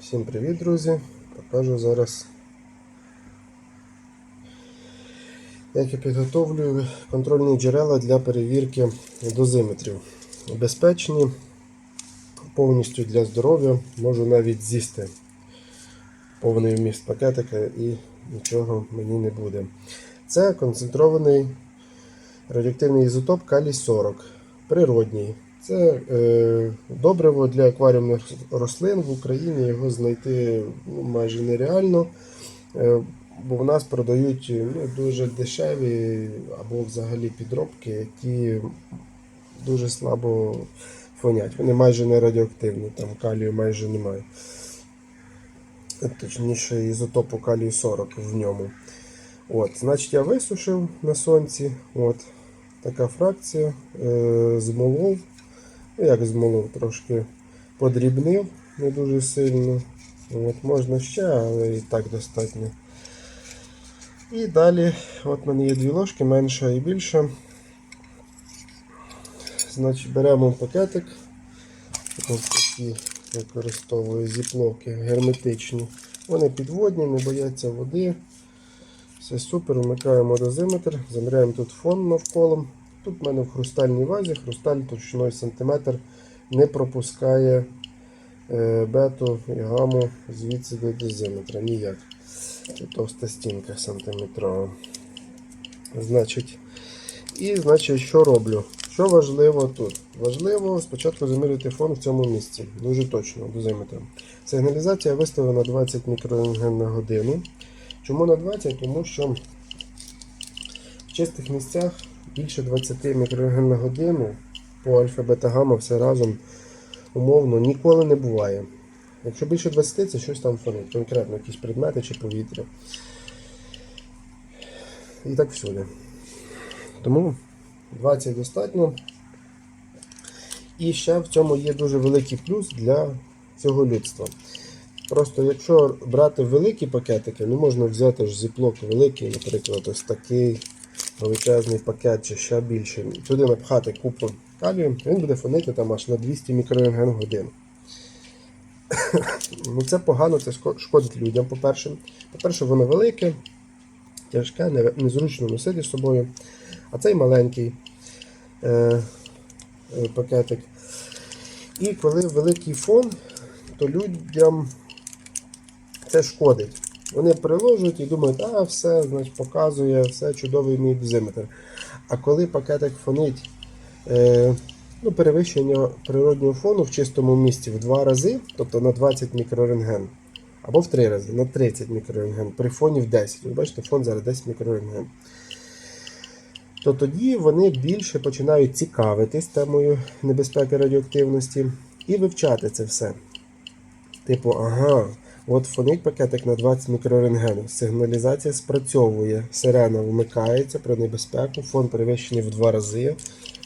Всім привіт, друзі! Покажу зараз, як я підготовлюю контрольні джерела для перевірки дозиметрів. Безпечні, повністю для здоров'я, можу навіть з'їсти повний вміст пакетика і нічого мені не буде. Це концентрований радіоактивний ізотоп калій 40, природній. Це е, добриво для акваріумних рослин в Україні. Його знайти ну, майже нереально, е, бо в нас продають ну, дуже дешеві або взагалі підробки, які дуже слабо фонять. Вони майже не радіоактивні, там калію майже немає. Точніше, ізотопу калію 40 в ньому. От, Значить, я висушив на сонці. От, Така фракція. Е, змолов. Як змолов, трошки подрібнив, не дуже сильно. От, Можна ще, але і так достатньо. І далі, от в мене є дві ложки, менша і більша. Значить, беремо пакетик. Ось такі використовую зіплоки герметичні. Вони підводні, не бояться води. Все супер, вмикаємо дозиметр, заміряємо тут фон навколо. Тут в мене в хрустальній вазі, хрусталь товщиною сантиметр не пропускає е, бету і гаму звідси до дозиметра. Ніяк. Це товста стінка сантиметрова. Значить, і значить, що роблю? Що важливо тут? Важливо спочатку заміряти фон в цьому місці. Дуже точно дозиметром. Сигналізація виставлена 20 мікрорентген на годину. Чому на 20? Тому що в чистих місцях більше 20 мікрорентген на годину по альфа бета гамма все разом умовно ніколи не буває. Якщо більше 20, це щось там фонить, конкретно якісь предмети чи повітря. І так всюди. Тому 20 достатньо. І ще в цьому є дуже великий плюс для цього людства. Просто якщо брати великі пакетики, ну можна взяти ж зіплок великий, наприклад, ось такий величезний пакет чи ще більше. Туди напхати купу калію, він буде фонити там аж на 200 мікрорентген в годину. ну Це погано, це шкодить людям, по-перше. По-перше, воно велике, тяжке, незручно носити з собою. А цей маленький е, е, пакетик. І коли великий фон, то людям це шкодить. Вони приложують і думають, а все, значить, показує, все чудовий мій дозиметр. А коли пакетик фонить е, ну, перевищення природнього фону в чистому місці в два рази, тобто на 20 мікрорентген, або в три рази, на 30 мікрорентген, при фоні в 10. Ви бачите, фон зараз 10 мікрорентген. То тоді вони більше починають цікавитись темою небезпеки радіоактивності і вивчати це все. Типу, ага, от фонить пакетик на 20 мікрорентгену. Сигналізація спрацьовує, сирена вмикається про небезпеку, фон перевищений в два рази.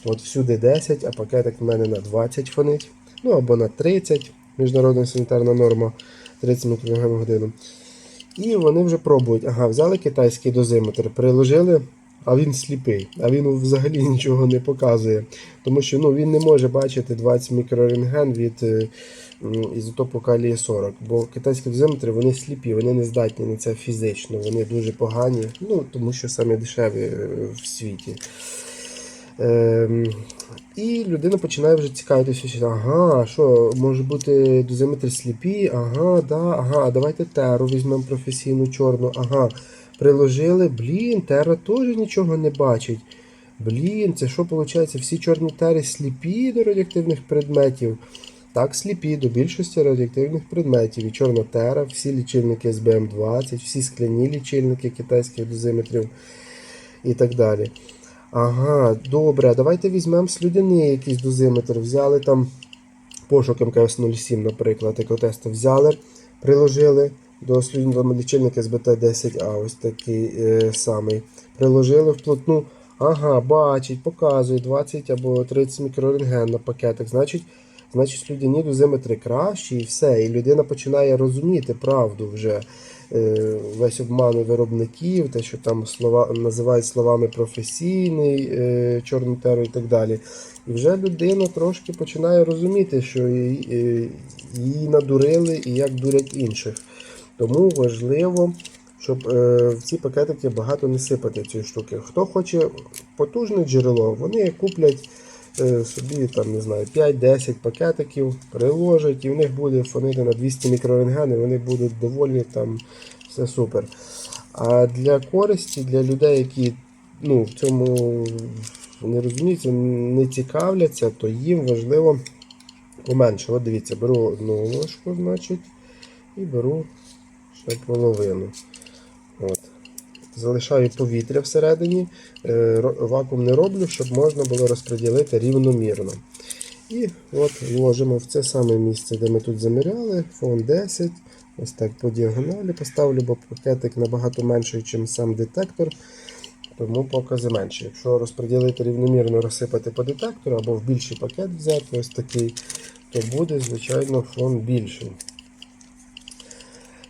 От всюди 10, а пакетик в мене на 20 фонить. Ну або на 30, міжнародна санітарна норма 30 мікрорентген в годину. І вони вже пробують. Ага, взяли китайський дозиметр, приложили, а він сліпий, а він взагалі нічого не показує. Тому що ну, він не може бачити 20 мікрорентген від е, ізотопу калія 40. Бо китайські дозиметри вони сліпі, вони не здатні на це фізично, вони дуже погані, ну, тому що самі дешеві е, в світі. Ем, і людина починає вже цікавитися, що ага, що може бути дозиметри сліпі, ага, да, ага, давайте теру візьмемо професійну чорну, ага. Приложили, блін, тера теж нічого не бачить. Блін, це що виходить? Всі чорні тери сліпі до радіоактивних предметів. Так, сліпі до більшості радіоактивних предметів. І чорна тера, всі лічильники СБМ-20, всі скляні лічильники китайських дозиметрів і так далі. Ага, добре, давайте візьмемо слюдяний якийсь дозиметр. Взяли там пошук МКС-07, наприклад, екотести взяли, приложили до слюдяного лічильника СБТ-10А, ось такий е, самий. Приложили вплотну. Ага, бачить, показує 20 або 30 мікрорентген на пакетик. Значить, значить слюдяні дозиметри кращі і все. І людина починає розуміти правду вже. Е, Весь обман виробників, те, що там слова називають словами професійний, е, чорну теру і так далі. І вже людина трошки починає розуміти, що її, е, її надурили і як дурять інших. Тому важливо, щоб е, в ці пакетики багато не сипати цієї штуки. Хто хоче потужне джерело, вони куплять е, собі там, не знаю, 5-10 пакетиків, приложать, і в них буде фонити на 200 мікрорентген, вони будуть довольні, там все супер. А для користі, для людей, які ну, в цьому не розуміються, не цікавляться, то їм важливо поменше. От дивіться, беру одну ложку, значить, і беру ще половину. От. Залишаю повітря всередині, е, вакуум не роблю, щоб можна було розподілити рівномірно. І от вложимо в це саме місце, де ми тут заміряли, фон 10. Ось так по діагоналі поставлю, бо пакетик набагато менший, ніж сам детектор. Тому покази менші. Якщо розподілити рівномірно, розсипати по детектору або в більший пакет взяти ось такий, то буде, звичайно, фон більший.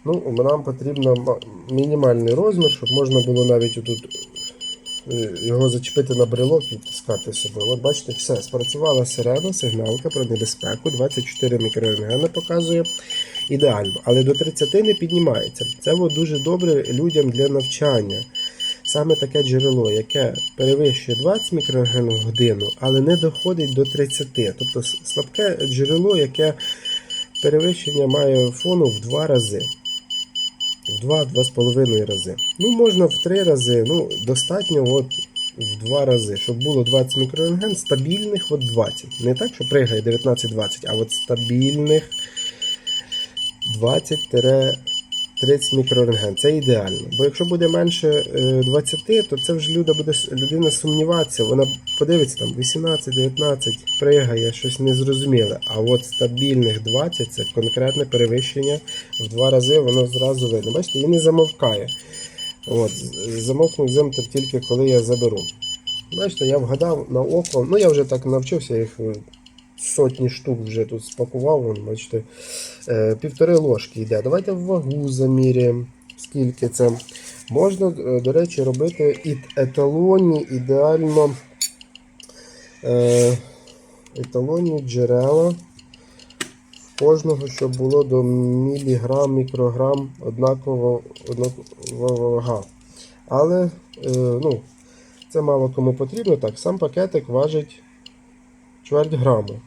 Ну, нам потрібно мінімальний розмір, щоб можна було навіть отут е, його зачепити на брелок і втискати собі. От бачите, все, спрацювала сирена, сигналка про небезпеку, 24 мікрорентгени показує. Ідеально, але до 30 не піднімається. Це от дуже добре людям для навчання. Саме таке джерело, яке перевищує 20 мікрорентген в годину, але не доходить до 30. Тобто слабке джерело, яке перевищення має фону в 2 рази. В 2-2,5 рази. Ну, можна в 3 рази, ну, достатньо от в 2 рази, щоб було 20 мікрорентген, стабільних от 20. Не так, що пригає 19-20, а от стабільних 20-30 мікрорентген. Це ідеально. Бо якщо буде менше е, 20, то це вже люда буде, людина сумніватися. Вона подивиться там 18-19, пригає, щось незрозуміле. А от стабільних 20 це конкретне перевищення в два рази, воно зразу видно. Бачите, і не замовкає. От, замовкнув земтер тільки коли я заберу. Бачите, я вгадав на око. Ну я вже так навчився, їх е, сотні штук вже тут спакував. Вон, бачите, е, півтори ложки йде. Давайте вагу заміряємо, скільки це. Можна, е, до речі, робити і еталонні ідеально е, еталонні джерела. Кожного, щоб було до міліграм, мікрограм однакова, вага. Але ну, це мало кому потрібно. Так, сам пакетик важить чверть граму.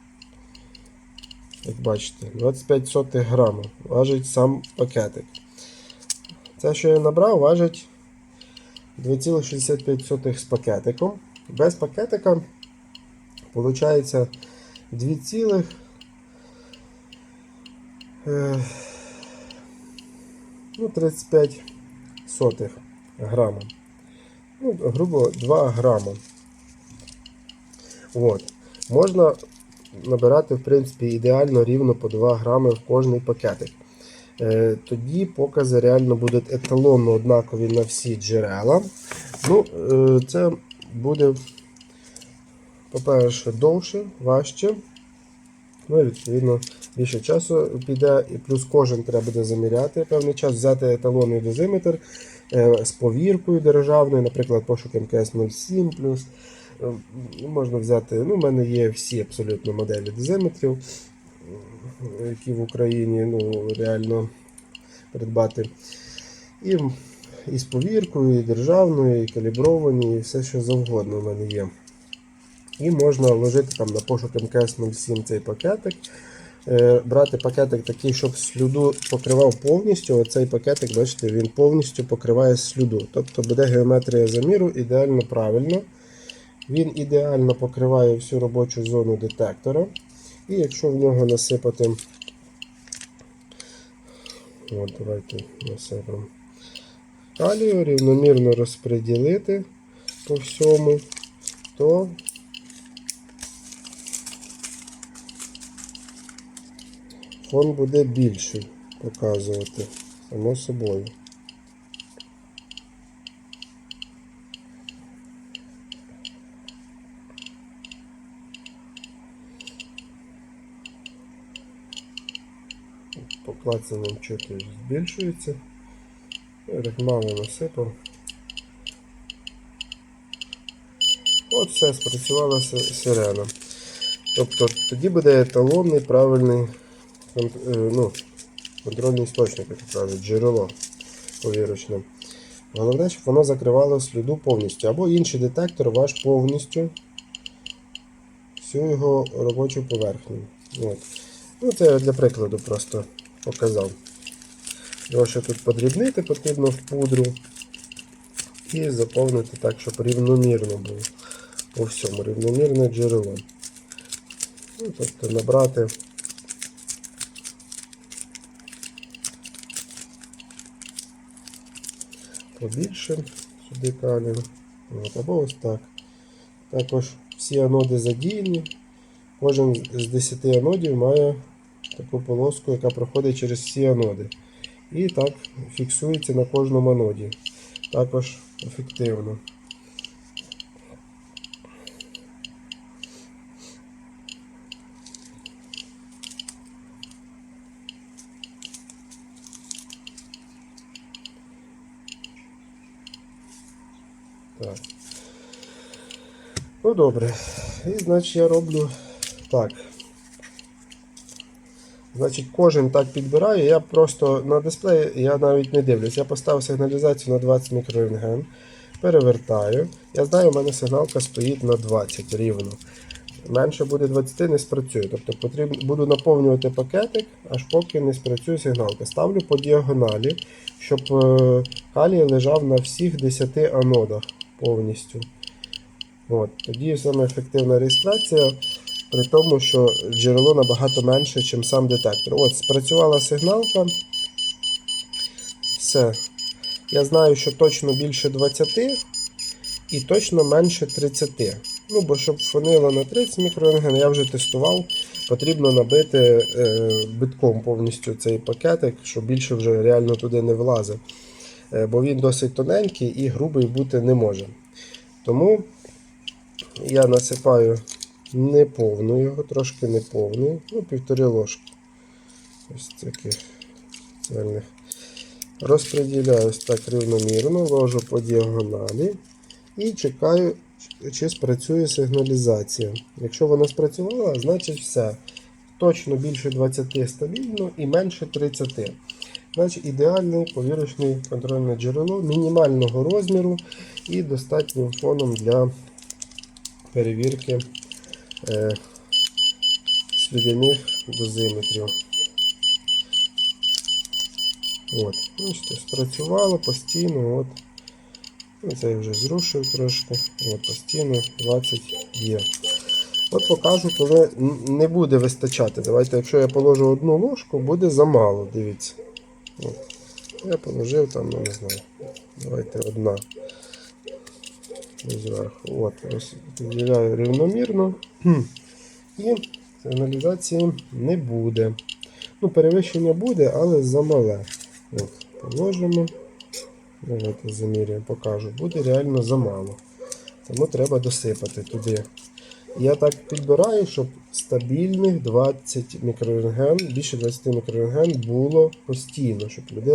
Як бачите, 25 сотих грама важить сам пакетик. Це, що я набрав, важить 2,65 з пакетиком. Без пакетика виходить 2, цілих, е, ну, 35 сотих грама. Ну, грубо 2 грама. От. Можна набирати, в принципі, ідеально рівно по 2 грами в кожний пакетик. Е, Тоді покази реально будуть еталонно однакові на всі джерела. Ну, е, Це буде, по-перше, довше, важче. Ну і відповідно більше часу піде, і плюс кожен треба буде заміряти певний час, взяти еталонний дозиметр е, з повіркою державною, наприклад, пошук МКС 07 плюс. Е, ну, Можна взяти, ну, в мене є всі абсолютно моделі дозиметрів, е, які в Україні ну, реально придбати. І, і з повіркою, і державною, і калібровані, і все, що завгодно в мене є. І можна вложити там на пошук МКС 07 цей пакетик. Е, Брати пакетик такий, щоб слюду покривав повністю. Оцей пакетик, бачите, він повністю покриває слюду. Тобто буде геометрія заміру ідеально правильно. Він ідеально покриває всю робочу зону детектора. І якщо в нього насипати, от давайте насипемо калію, рівномірно розподілити по всьому, то фон буде більший показувати, само собою. По клацанням чути збільшується. Так мало насипав. От все, спрацювала сирена. Тобто тоді буде еталонний правильний е, ну, контрольний істочник, як кажуть, джерело повірочне. Головне, щоб воно закривало сліду повністю. Або інший детектор ваш повністю всю його робочу поверхню. От. Ну, це для прикладу просто показав. Його ще тут подрібнити потрібно в пудру і заповнити так, щоб рівномірно було по всьому, рівномірне джерело. Ну, тобто набрати побільше сюди калію. Або ось так. Також всі аноди задіяні. Кожен з 10 анодів має таку полоску, яка проходить через всі аноди. І так фіксується на кожному аноді. Також ефективно. Так. Ну добре. І значить я роблю так. Значить, кожен так підбирає. Я просто на дисплеї я навіть не дивлюсь. Я поставив сигналізацію на 20 мікрорентген, перевертаю. Я знаю, у мене сигналка стоїть на 20 рівно. Менше буде 20, не спрацює. Тобто потрібно, буду наповнювати пакетик, аж поки не спрацює сигналка. Ставлю по діагоналі, щоб е, калій лежав на всіх 10 анодах повністю. От, тоді саме ефективна реєстрація, при тому, що джерело набагато менше, ніж сам детектор. От, спрацювала сигналка. Все. Я знаю, що точно більше 20 і точно менше 30. Ну, бо щоб фонило на 30 мікрорентген, я вже тестував. Потрібно набити е, битком повністю цей пакетик, щоб більше вже реально туди не влазить. Е, бо він досить тоненький і грубий бути не може. Тому я насипаю неповну його, трошки неповну, ну, півтори ложки. Ось таких спеціальних. Розподіляю ось так рівномірно, ложу по діагоналі і чекаю, чи спрацює сигналізація. Якщо вона спрацювала, значить все. Точно більше 20 стабільно і менше 30. Значить ідеальне повірочне контрольне джерело мінімального розміру і достатнім фоном для перевірки е, слідяних дозиметрів. От, бачите, спрацювало постійно. От. Ну, Це я вже зрушив трошки. От, постійно 20 є. От покажу, коли не буде вистачати. Давайте, якщо я положу одну ложку, буде замало, дивіться. От. Я положив там, ну не знаю. Давайте одна. Зверху. От, Розділяю рівномірно. І сигналізації не буде. Ну, перевищення буде, але замале. От, положимо. Давайте заміряємо, покажу. Буде реально замало. Тому треба досипати туди. Я так підбираю, щоб стабільних 20 мікрорентген, більше 20 мікрорентген було постійно, щоб люди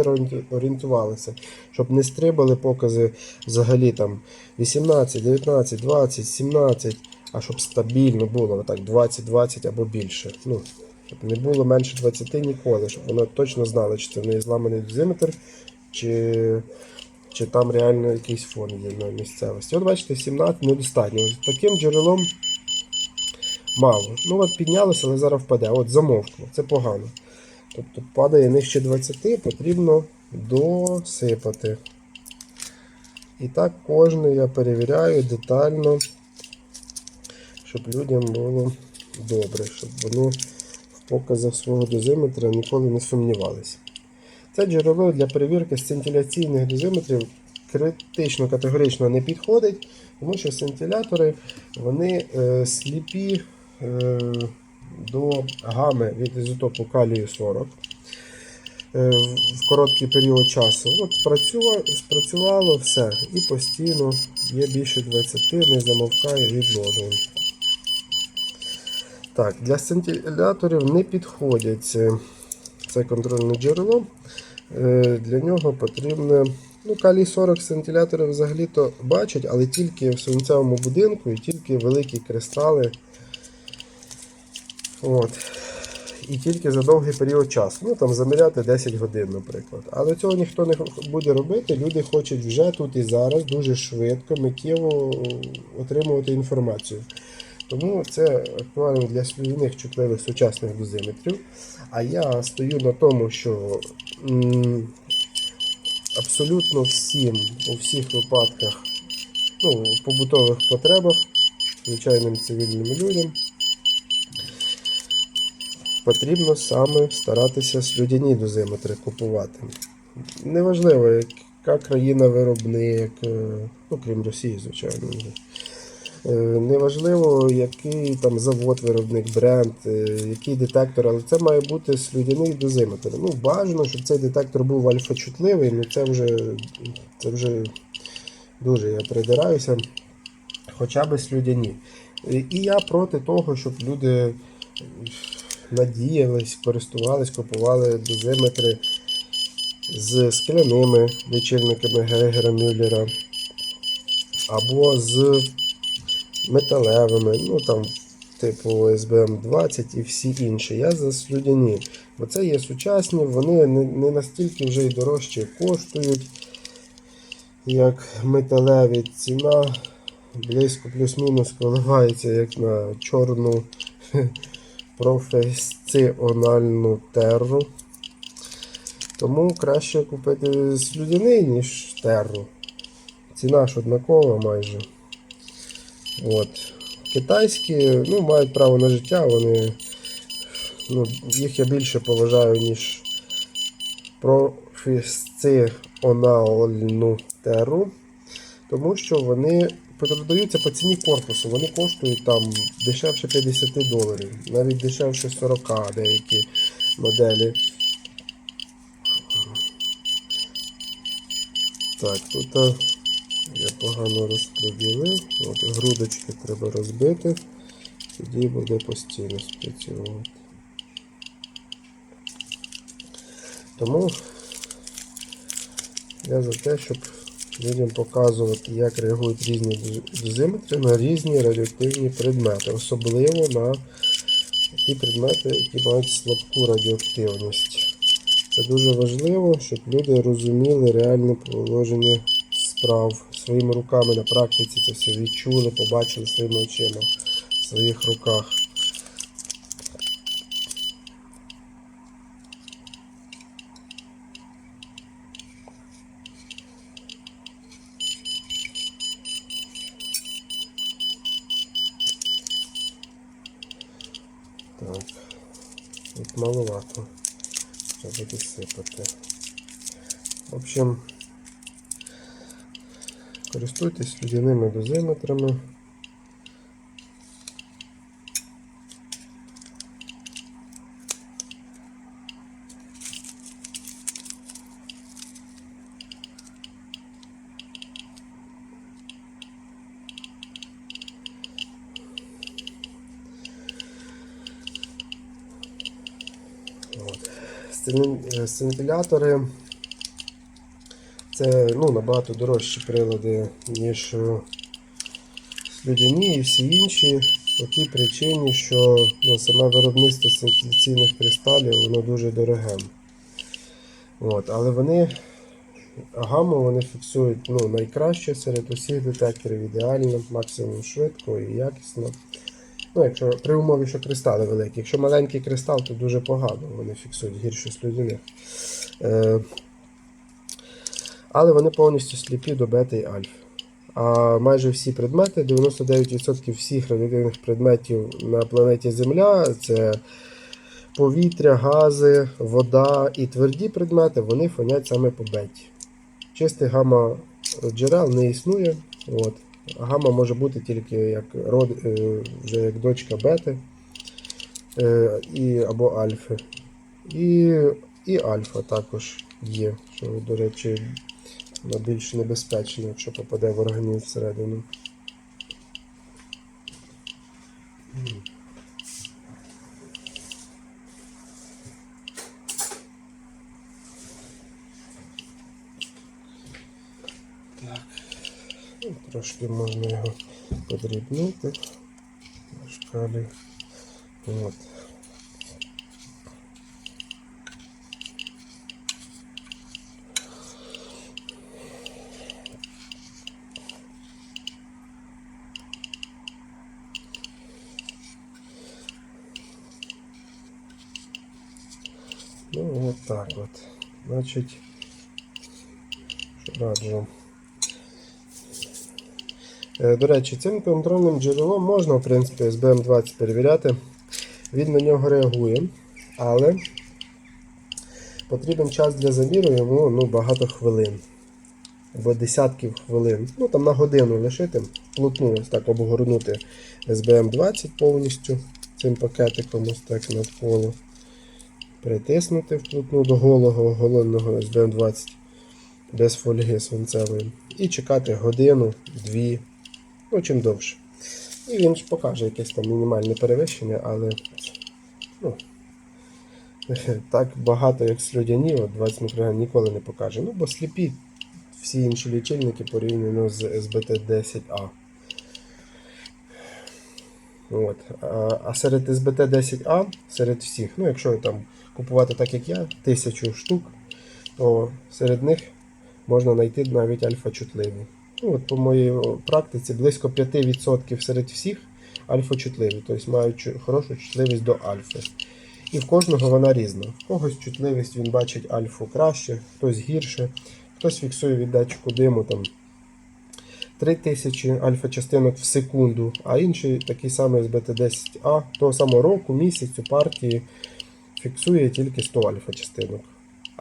орієнтувалися, щоб не стрибали покази взагалі там 18, 19, 20, 17, а щоб стабільно було так 20, 20 або більше. Ну, щоб не було менше 20 ніколи, щоб воно точно знало, чи це не зламаний дозиметр, чи, чи там реально якийсь фон є на місцевості. От бачите, 17 недостатньо. Таким джерелом мало. Ну от піднялося, але зараз впаде. От замовкло. Це погано. Тобто падає нижче 20, потрібно досипати. І так кожне я перевіряю детально, щоб людям було добре, щоб вони в показах свого дозиметра ніколи не сумнівалися. Це джерело для перевірки сцинтиляційних дозиметрів критично категорично не підходить, тому що сцинтилятори вони е, сліпі до гами від ізотопу калію 40 е, в короткий період часу. От спрацювало, спрацювало все і постійно є більше 20, не замовкає відложення. Так, для сцинтиляторів не підходять це, це контрольне джерело. Е, Для нього потрібне. Ну, калій 40 сцинтилятори взагалі-то бачать, але тільки в свинцевому будинку і тільки великі кристали От. І тільки за довгий період часу. Ну там заміряти 10 годин, наприклад. Але цього ніхто не буде робити. Люди хочуть вже тут і зараз дуже швидко, миттєво отримувати інформацію. Тому це актуально для слюдяних чутливих сучасних дозиметрів. А я стою на тому, що м, абсолютно всім, у всіх випадках, ну, побутових потребах, звичайним цивільним людям, потрібно саме старатися слюдяні дозиметри купувати. Неважливо, яка країна-виробник, е, ну крім Росії, звичайно. Е, Неважливо, який там завод, виробник, бренд, е, який детектор, але це має бути слюдяний дозиметр. Ну, бажано, щоб цей детектор був альфа-чутливий, ну це вже, це вже дуже я придираюся. Хоча б слюдяні. І я проти того, щоб люди надіялись, користувались, купували дозиметри з скляними лічильниками Гейгера Мюллера або з металевими, ну там, типу SBM 20 і всі інші. Я за слюдяні. Бо це є сучасні, вони не, настільки вже й дорожче коштують, як металеві. Ціна близько плюс-мінус коливається як на чорну професіональну терру. Тому краще купити слюдяний, ніж терру. Ціна ж однакова майже. От. Китайські ну, мають право на життя, вони, ну, їх я більше поважаю, ніж професіональну теру, тому що вони продаються по ціні корпусу, вони коштують там дешевше 50 доларів, навіть дешевше 40 деякі моделі. Так, тут я погано розподілив. От грудочки треба розбити, тоді буде постійно спрацьовувати. Тому я за те, щоб людям показувати, як реагують різні доз- дозиметри на різні радіоактивні предмети, особливо на ті предмети, які мають слабку радіоактивність. Це дуже важливо, щоб люди розуміли реальне положення справ своїми руками на практиці це все відчули, побачили своїми очима в своїх руках. Маловато. Треба підсипати. В общем, користуйтесь людяними дозиметрами. Сцин- е, це ну, набагато дорожчі прилади, ніж е, слюдяні і всі інші. По тій причині, що ну, саме виробництво синтеляційних кристалів воно дуже дороге. От, але вони гамму вони фіксують ну, найкраще серед усіх детекторів, ідеально, максимум швидко і якісно. Ну, якщо при умові, що кристали великі. Якщо маленький кристал, то дуже погано вони фіксують гірше слюдяних. Е, але вони повністю сліпі до бета і альфа. А майже всі предмети, 99% всіх радіоактивних предметів на планеті Земля це повітря, гази, вода і тверді предмети, вони фонять саме по беті. Чистих гамма джерел не існує. От. Гамма може бути тільки як род, е, вже як дочка бети е, і, або альфи. І, і альфа також є, що, до речі, більш небезпечна, якщо попаде в організм всередину. Ну, трошки можна його подрібнити шкалі. От. Ну вот так вот. Значит, раджу. Е, До речі, цим контрольним джерелом можна, в принципі, SBM20 перевіряти. Він на нього реагує, але потрібен час для заміру йому ну, багато хвилин. Або десятків хвилин. Ну там на годину лишити, плотну ось так обгорнути SBM20 повністю цим пакетиком ось так навколо. Притиснути вплотну до голого оголеного SBM20 без фольги свинцевої. І чекати годину, дві, ну чим довше. І він ж покаже якесь там мінімальне перевищення, але ну, так багато, як слюдяні, от 20 мікрограм ніколи не покаже. Ну, бо сліпі всі інші лічильники порівняно з SBT10A. От. А, серед SBT10A, серед всіх, ну якщо там купувати так, як я, тисячу штук, то серед них можна знайти навіть альфа-чутливі. Ну, от по моїй практиці близько 5% серед всіх альфа-чутливі, тобто мають хорошу чутливість до альфи. І в кожного вона різна. В когось чутливість він бачить альфу краще, хтось гірше, хтось фіксує від датчику диму там 3000 альфа-частинок в секунду, а інший такий самий з BT10A того самого року, місяцю партії фіксує тільки 100 альфа-частинок.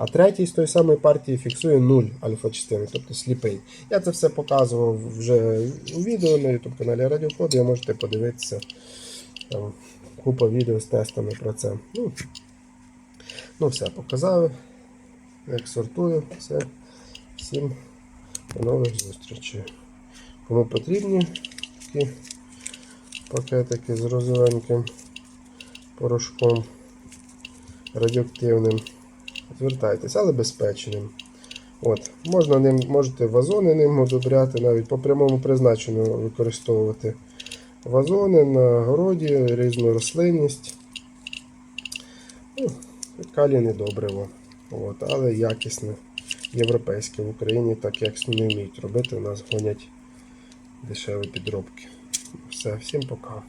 А третій з тої самої партії фіксує 0 альфа-частинок, тобто сліпий. Я це все показував вже у відео на YouTube каналі Радіофод, ви можете подивитися. Там купа відео з тестами про це. Ну, ну все, показали. Як сортую, все. Всім до нових зустрічей. Кому потрібні такі пакетики з розовеньким порошком радіоактивним, звертайтесь, але безпечним. От, можна ним, можете вазони ним одобряти, навіть по прямому призначенню використовувати вазони на городі, різну рослинність. Ну, калійне добриво. От, але якісне, європейське в Україні, так як не вміють робити, у нас гонять дешеві підробки. Все, всім пока.